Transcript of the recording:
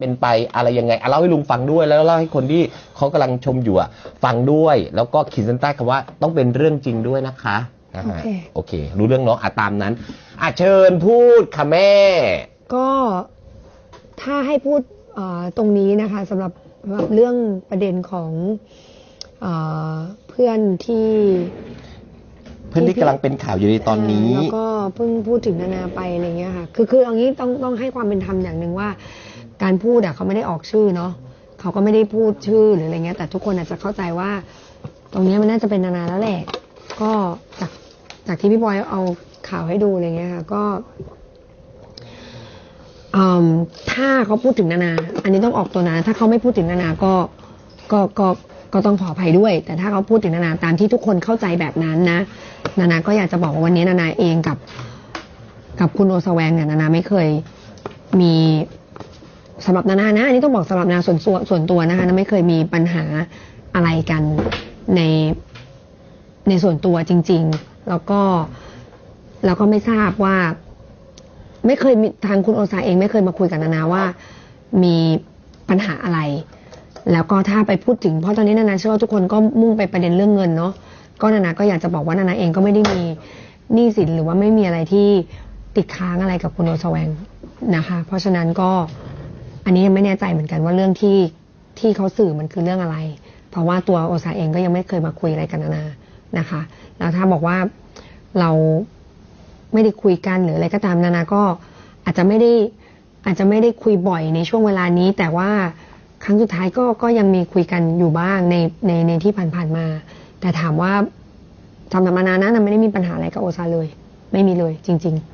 เป็นไปอะไรยังไงอะเล่าให้ลุงฟังด้วย แล้วเล่าให้คนที่เขากำลังชมอยู่อะฟังด้วย แล้วก็ขีดเส้นใต้คำว่าต้องเป็นเรื่องจริงด้วยนะคะนะฮะโอเค โอเค รู้เรื่องเนาะอะตามนั้นอะเชิญพูดค่ะแม่ ก็ถ้าให้พูดเอ่อตรงนี้นะคะสำหรับสำหรับเรื่องประเด็นของเออเพื่อนที่เพื่อนที่กำลังเป็นข่าวอยู่ในตอนนี้ เแล้วก็เพิ่งพูดถึงนานาไปอะไรเงี้ยค่ะ คือคือเอางี้ต้องต้องให้ความเป็นธรรมอย่างหนึ่งว่า การพูดอะเขาไม่ได้ออกชื่อเนาะเขาก็ไม่ได้พูดชื่อหรืออะไรเงี้ย แต่ทุกคนอาจจะเข้าใจว่า ตรงนี้มันน่าจะเป็นนานาแล้วแหละ ก็จากจากที่พี่บอยเอาข่าวให้ดูอะไรเงี้ยค่ะก็อืมถ้าเขาพูดถึงนานา อันนี้ต้องออกตัวนะถ้าเขาไม่พูดถึงนานาก็ก็ก็ก็ต้องขออภัยด้วย แต่ถ้าเขาพูดถึงนานาตามที่ทุกคนเข้าใจแบบนั้นนะ นานาก็อยากจะบอกว่าวันนี้นานาเองกับ กับคุณโอสแวงเนี่ยนานาไม่เคยมี สำหรับนานานะอันนี้ต้องบอกสำหรับนานาส่วนตัวส่วนตัวนะคะนาไม่เคยมีปัญหาอะไรกันในในส่วนตัวจริง ๆ แล้วก็แล้วก็ไม่ทราบว่า ไม่เคยมีทางคุณโอซาเอง ไม่เคยมาคุยกับนานาว่ามีปัญหาอะไร แล้วก็ถ้าไปพูดถึงเพราะตอนนี้นานาเชื่อว่าทุกคนก็มุ่งไปประเด็นเรื่องเงินเนาะก็นานาก็อยากจะบอกว่านานาเองก็ไม่ได้มีหนี้สินหรือว่าไม่มีอะไรที่ติดค้างอะไรกับคุณโอซาแวงนะคะ เพราะฉะนั้นก็ อันนี้ยังไม่แน่ใจเหมือนกันว่าเรื่องที่ที่เขาสื่อมันคือเรื่องอะไร เพราะว่าตัวโอซาเองก็ยังไม่เคยมาคุยอะไรกันานานะคะ แล้วถ้าบอกว่าเราไม่ได้คุยกันหรืออะไรก็ตามนานาก็อาจจะไม่ได้อาจจะไม่ได้คุยบ่อยในช่วงเวลานี้ แต่ว่าครั้งสุดท้ายก็ก็ยังมีคุยกันอยู่บ้างในในในที่ผ่านๆมา แต่ถามว่าสำหรับนานานะนาไม่ได้มีปัญหาอะไรกับโอซาเลย ไม่มีเลยจริง ๆ